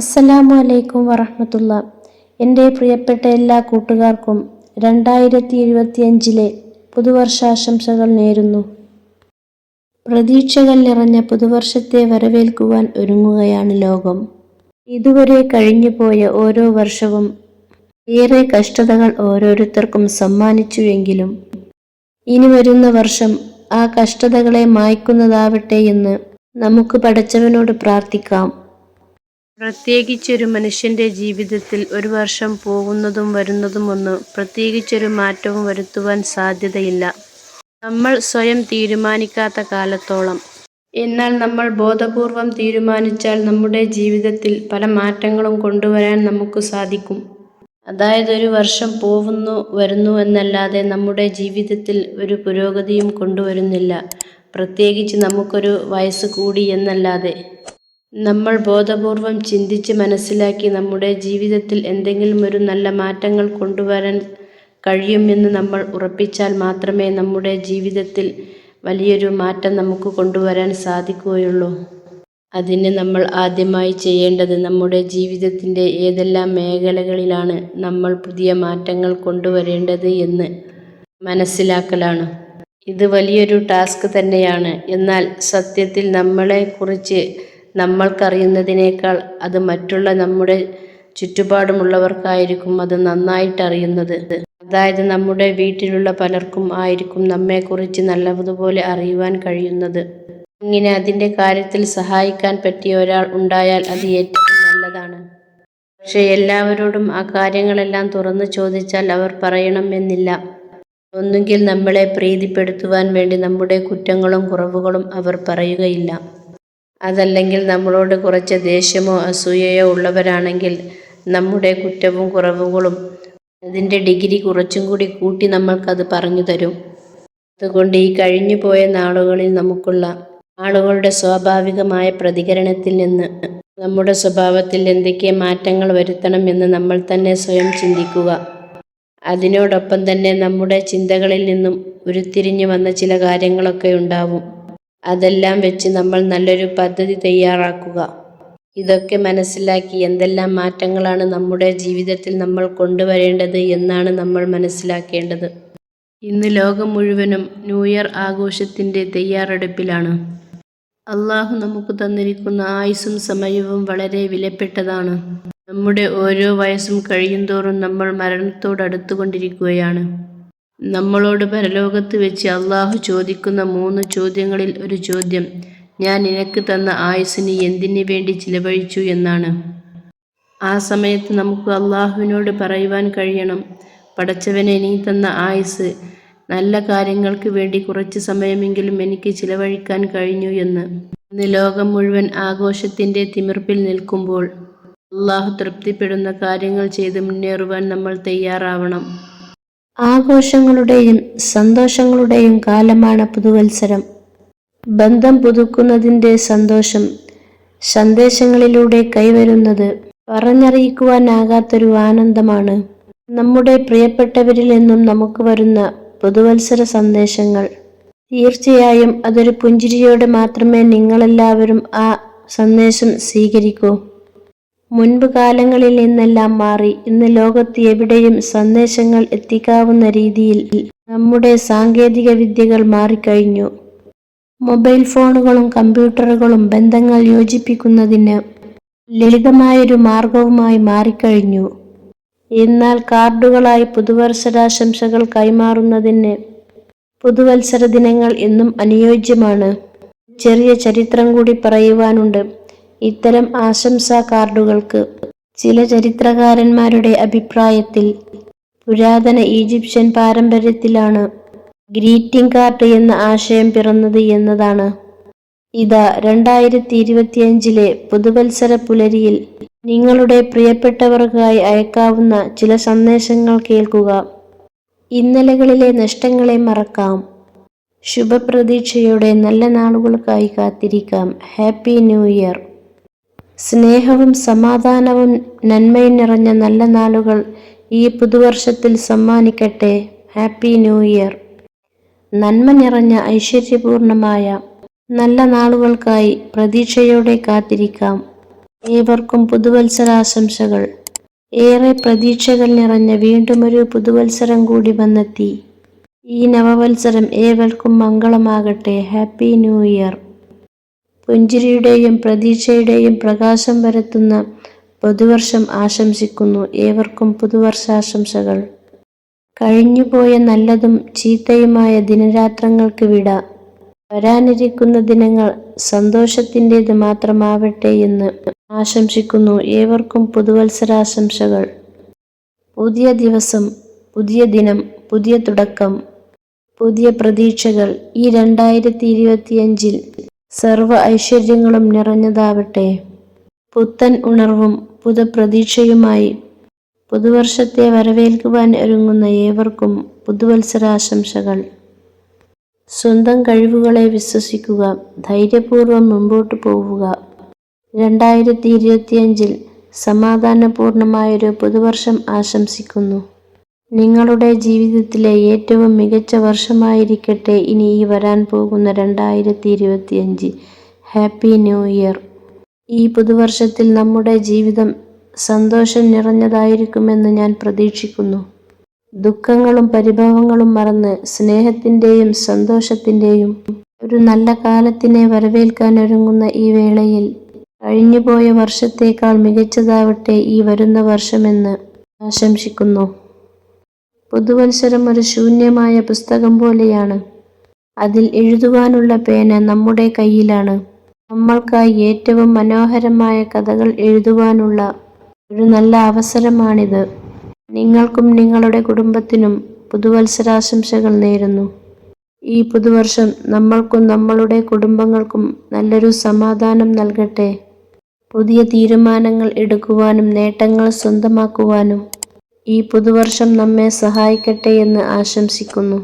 അസ്സലാമു അലൈക്കും വറഹമത്തുള്ള. എന്റെ പ്രിയപ്പെട്ട എല്ലാ കൂട്ടുകാർക്കും രണ്ടായിരത്തി ഇരുപത്തിയഞ്ചിലെ പുതുവർഷാശംസകൾ നേരുന്നു. പ്രതീക്ഷകൾ നിറഞ്ഞ പുതുവർഷത്തെ വരവേൽക്കുവാൻ ഒരുങ്ങുകയാണ് ലോകം. ഇതുവരെ കഴിഞ്ഞുപോയ ഓരോ വർഷവും ഏറെ കഷ്ടതകൾ ഓരോരുത്തർക്കും സമ്മാനിച്ചുവെങ്കിലും ഇനി വരുന്ന വർഷം ആ കഷ്ടതകളെ മായ്ക്കുന്നതാവട്ടെ എന്ന് നമുക്ക് പടച്ചവനോട് പ്രാർത്ഥിക്കാം. പ്രത്യേകിച്ചൊരു മനുഷ്യന്റെ ജീവിതത്തിൽ ഒരു വർഷം പോകുന്നതും വരുന്നതും ഒന്ന് പ്രത്യേകിച്ചൊരു മാറ്റവും വരുത്തുവാൻ സാധ്യതയില്ല. നമ്മൾ സ്വയം തീരുമാനിക്കാത്ത കാലത്തോളം. എന്നാൽ നമ്മൾ ബോധപൂർവം തീരുമാനിച്ചാൽ നമ്മുടെ ജീവിതത്തിൽ പല മാറ്റങ്ങളും കൊണ്ടുവരാൻ നമുക്ക് സാധിക്കും. അതായത് ഒരു വർഷം പോവുന്നു വരുന്നു എന്നല്ലാതെ നമ്മുടെ ജീവിതത്തിൽ ഒരു പുരോഗതിയും കൊണ്ടുവരുന്നില്ല. പ്രത്യേകിച്ച് നമുക്കൊരു വയസ്സ് കൂടി എന്നല്ലാതെ. നമ്മൾ ബോധപൂർവം ചിന്തിച്ച് മനസ്സിലാക്കി നമ്മുടെ ജീവിതത്തിൽ എന്തെങ്കിലും ഒരു നല്ല മാറ്റങ്ങൾ കൊണ്ടുവരാൻ കഴിയുമെന്ന് നമ്മൾ ഉറപ്പിച്ചാൽ മാത്രമേ നമ്മുടെ ജീവിതത്തിൽ വലിയൊരു മാറ്റം നമുക്ക് കൊണ്ടുവരാൻ സാധിക്കുകയുള്ളൂ. അതിന് നമ്മൾ ആദ്യമായി ചെയ്യേണ്ടത് നമ്മുടെ ജീവിതത്തിന്റെ ഏതെല്ലാം മേഖലകളിലാണ് നമ്മൾ പുതിയ മാറ്റങ്ങൾ കൊണ്ടുവരേണ്ടത് എന്ന് മനസ്സിലാക്കലാണ്. ഇത് വലിയൊരു ടാസ്ക് തന്നെയാണ്. എന്നാൽ സത്യത്തിൽ നമ്മളെക്കുറിച്ച് നമ്മൾക്കറിയുന്നതിനേക്കാൾ അത് മറ്റുള്ള നമ്മുടെ ചുറ്റുപാടുമുള്ളവർക്കായിരിക്കും അത് നന്നായിട്ട് അറിയുന്നത് അതായത് നമ്മുടെ വീട്ടിലുള്ള പലർക്കും ആയിരിക്കും നമ്മെക്കുറിച്ച് നല്ലതുപോലെ അറിയുവാൻ കഴിയുന്നത്. ഇങ്ങനെ അതിന്റെ കാര്യത്തിൽ സഹായിക്കാൻ പറ്റിയ ഒരാൾ ഉണ്ടായാൽ അത് ഏറ്റവും നല്ലതാണ്. പക്ഷേ എല്ലാവരോടും ആ കാര്യങ്ങളെല്ലാം തുറന്നു ചോദിച്ചാൽ അവർ പറയണമെന്നില്ല ഒന്നുകിൽ നമ്മളെ പ്രീതിപ്പെടുത്തുവാൻ വേണ്ടി നമ്മുടെ കുറ്റങ്ങളും കുറവുകളും അവർ പറയുകയില്ല. അതല്ലെങ്കിൽ നമ്മളോട് കുറച്ച് ദേഷ്യമോ അസൂയയോ ഉള്ളവരാണെങ്കിൽ നമ്മുടെ കുറ്റവും കുറവുകളും അതിന്റെ ഡിഗ്രി കുറച്ചും കൂടി കൂട്ടി നമ്മൾക്കത് പറഞ്ഞു തരും. അതുകൊണ്ട് ഈ കഴിഞ്ഞു പോയ നാളുകളിൽ നമുക്കുള്ള ആളുകളുടെ സ്വാഭാവികമായ പ്രതികരണത്തിൽ നിന്ന് നമ്മുടെ സ്വഭാവത്തിൽ എന്തൊക്കെ മാറ്റങ്ങൾ വരുത്തണം എന്ന് നമ്മൾ തന്നെ സ്വയം ചിന്തിക്കുക. അതിനോടൊപ്പം തന്നെ നമ്മുടെ ചിന്തകളിൽ നിന്നും ഉരുത്തിരിഞ്ഞു വന്ന ചില കാര്യങ്ങളൊക്കെ ഉണ്ടാവും. അതെല്ലാം വെച്ച് നമ്മൾ നല്ലൊരു പദ്ധതി തയ്യാറാക്കുക. ഇതൊക്കെ മനസ്സിലാക്കി എന്തെല്ലാം മാറ്റങ്ങളാണ് നമ്മുടെ ജീവിതത്തിൽ നമ്മൾ കൊണ്ടുവരേണ്ടത് എന്നാണ് നമ്മൾ മനസ്സിലാക്കേണ്ടത്. ഇന്ന് ലോകം മുഴുവനും ന്യൂ ഇയർ ആഘോഷത്തിന്റെ തയ്യാറെടുപ്പിലാണ്. അള്ളാഹു നമുക്ക് തന്നിരിക്കുന്ന ആയുസ്സും സമയവും വളരെ വിലപ്പെട്ടതാണ്. നമ്മുടെ ഓരോ വയസ്സും കഴിയുന്തോറും നമ്മൾ മരണത്തോടടുത്തുകൊണ്ടിരിക്കുകയാണ്. നമ്മളോട് പരലോകത്ത് വെച്ച് അള്ളാഹു ചോദിക്കുന്ന മൂന്ന് ചോദ്യങ്ങളിൽ ഒരു ചോദ്യം ഞാൻ നിനക്ക് തന്ന ആയുസ്സിന് എന്തിനു വേണ്ടി ചിലവഴിച്ചു എന്നാണ്? ആ സമയത്ത് നമുക്ക് അള്ളാഹുവിനോട് പറയുവാൻ കഴിയണം പടച്ചവനെ നീ തന്ന ആയുസ് നല്ല കാര്യങ്ങൾക്ക് വേണ്ടി കുറച്ച് സമയമെങ്കിലും എനിക്ക് ചിലവഴിക്കാൻ കഴിഞ്ഞു എന്ന്. ഇന്ന് ലോകം മുഴുവൻ ആഘോഷത്തിന്റെ തിമിർപ്പിൽ നിൽക്കുമ്പോൾ അള്ളാഹു തൃപ്തിപ്പെടുന്ന കാര്യങ്ങൾ ചെയ്ത് മുന്നേറുവാൻ നമ്മൾ തയ്യാറാവണം. ആഘോഷങ്ങളുടെയും സന്തോഷങ്ങളുടെയും കാലമാണ് പുതുവത്സരം. ബന്ധം പുതുക്കുന്നതിന്റെ സന്തോഷം സന്ദേശങ്ങളിലൂടെ കൈവരുന്നത് പറഞ്ഞറിയിക്കുവാനാകാത്തൊരു ആനന്ദമാണ്. നമ്മുടെ പ്രിയപ്പെട്ടവരിൽ നിന്നും നമുക്ക് വരുന്ന പുതുവത്സര സന്ദേശങ്ങൾ. തീർച്ചയായും അതൊരു പുഞ്ചിരിയോടെ മാത്രമേ നിങ്ങളെല്ലാവരും ആ സന്ദേശം സ്വീകരിക്കൂ. മുൻപ് കാലങ്ങളിൽ നിന്നെല്ലാം മാറി ഇന്ന് ലോകത്ത് എവിടെയും സന്ദേശങ്ങൾ എത്തിക്കാവുന്ന രീതിയിൽ നമ്മുടെ സാങ്കേതിക വിദ്യകൾ മാറിക്കഴിഞ്ഞു. മൊബൈൽ ഫോണുകളും കമ്പ്യൂട്ടറുകളും ബന്ധങ്ങൾ യോജിപ്പിക്കുന്നതിന് ലളിതമായൊരു മാർഗവുമായി മാറിക്കഴിഞ്ഞു. എന്നാൽ കാർഡുകളായി പുതുവത്സരാശംസകൾ കൈമാറുന്നതിന് പുതുവത്സര ദിനങ്ങൾ എന്നും അനുയോജ്യമാണ്. ചെറിയ ചരിത്രം കൂടി പറയുവാനുണ്ട്. ഇത്തരം ആശംസാ കാർഡുകൾക്ക് ചില ചരിത്രകാരന്മാരുടെ അഭിപ്രായത്തിൽ പുരാതന ഈജിപ്ഷ്യൻ പാരമ്പര്യത്തിലാണ് ഗ്രീറ്റിംഗ് കാർഡ് എന്ന ആശയം പിറന്നത് എന്നതാണ്. ഇതാ രണ്ടായിരത്തി ഇരുപത്തിയഞ്ചിലെ പുതുവത്സര പുലരിയിൽ നിങ്ങളുടെ പ്രിയപ്പെട്ടവർക്കായി അയക്കാവുന്ന ചില സന്ദേശങ്ങൾ കേൾക്കുക. ഇന്നലകളിലെ നഷ്ടങ്ങളെ മറക്കാം. ശുഭപ്രതീക്ഷയോടെ നല്ല നാളുകൾക്കായി കാത്തിരിക്കാം. Happy new year. സ്നേഹവും സമാധാനവും നന്മയും നിറഞ്ഞ നല്ല നാളുകൾ ഈ പുതുവർഷത്തിൽ സമ്മാനിക്കട്ടെ. ഹാപ്പി ന്യൂ ഇയർ നന്മ നിറഞ്ഞ ഐശ്വര്യപൂർണമായ നല്ല നാളുകൾക്കായി പ്രതീക്ഷയോടെ കാത്തിരിക്കാം. ഏവർക്കും പുതുവത്സരാശംസകൾ. ഏറെ പ്രതീക്ഷകൾ നിറഞ്ഞ വീണ്ടും ഒരു പുതുവത്സരം കൂടി വന്നെത്തി. ഈ നവവത്സരം ഏവർക്കും മംഗളമാകട്ടെ. ഹാപ്പി ന്യൂ ഇയർ പുഞ്ചിരിയുടെയും പ്രതീക്ഷയുടെയും പ്രകാശം പരത്തുന്ന പുതുവർഷം ആശംസിക്കുന്നു ഏവർക്കും പുതുവർഷാശംസകൾ. കഴിഞ്ഞുപോയ നല്ലതും ചീത്തയുമായ ദിനരാത്രങ്ങൾക്ക് വിട. വരാനിരിക്കുന്ന ദിനങ്ങൾ സന്തോഷത്തിന്റെത് മാത്രമാവട്ടെ എന്ന് ആശംസിക്കുന്നു ഏവർക്കും പുതുവത്സരാശംസകൾ. പുതിയ ദിവസം പുതിയ ദിനം പുതിയ തുടക്കം പുതിയ പ്രതീക്ഷകൾ ഈ രണ്ടായിരത്തി ഇരുപത്തിയഞ്ചിൽ സർവ ഐശ്വര്യങ്ങളും നിറഞ്ഞതാവട്ടെ. പുത്തൻ ഉണർവും പുതുപ്രതീക്ഷയുമായി പുതുവർഷത്തെ വരവേൽക്കുവാൻ ഒരുങ്ങുന്ന ഏവർക്കും പുതുവത്സരാശംസകൾ. സ്വന്തം കഴിവുകളെ വിശ്വസിക്കുക ധൈര്യപൂർവം മുമ്പോട്ട് പോവുക. രണ്ടായിരത്തി ഇരുപത്തിയഞ്ചിൽ സമാധാനപൂർണമായൊരു പുതുവർഷം ആശംസിക്കുന്നു. നിങ്ങളുടെ ജീവിതത്തിലെ ഏറ്റവും മികച്ച വർഷമായിരിക്കട്ടെ. ഇനി ഈ വരാൻ പോകുന്ന രണ്ടായിരത്തി ഇരുപത്തിയഞ്ച് ഹാപ്പി ന്യൂ ഇയർ. ഈ പുതുവർഷത്തിൽ നമ്മുടെ ജീവിതം സന്തോഷം നിറഞ്ഞതായിരിക്കുമെന്ന് ഞാൻ പ്രതീക്ഷിക്കുന്നു. ദുഃഖങ്ങളും പരിഭവങ്ങളും മറന്ന് സ്നേഹത്തിന്റെയും സന്തോഷത്തിന്റെയും ഒരു നല്ല കാലത്തിനെ വരവേൽക്കാൻ ഒരുങ്ങുന്ന ഈ വേളയിൽ കഴിഞ്ഞുപോയ വർഷത്തേക്കാൾ മികച്ചതാവട്ടെ ഈ വരുന്ന വർഷമെന്ന് ആശംസിക്കുന്നു. പുതുവത്സരം ഒരു ശൂന്യമായ പുസ്തകം പോലെയാണ്. അതിൽ എഴുതുവാനുള്ള പേന നമ്മുടെ കയ്യിലാണ്. നമ്മൾക്കായി ഏറ്റവും മനോഹരമായ കഥകൾ എഴുതുവാനുള്ള ഒരു നല്ല അവസരമാണിത്. നിങ്ങൾക്കും നിങ്ങളുടെ കുടുംബത്തിനും പുതുവത്സരാശംസകൾ നേരുന്നു. ഈ പുതുവർഷം നമ്മൾക്കും നമ്മളുടെ കുടുംബങ്ങൾക്കും നല്ലൊരു സമാധാനം നൽകട്ടെ. പുതിയ തീരുമാനങ്ങൾ എടുക്കുവാനും നേട്ടങ്ങൾ സ്വന്തമാക്കുവാനും ഈ പുതുവർഷം നമ്മെ സഹായിക്കട്ടെ എന്ന് ആശംസിക്കുന്നു.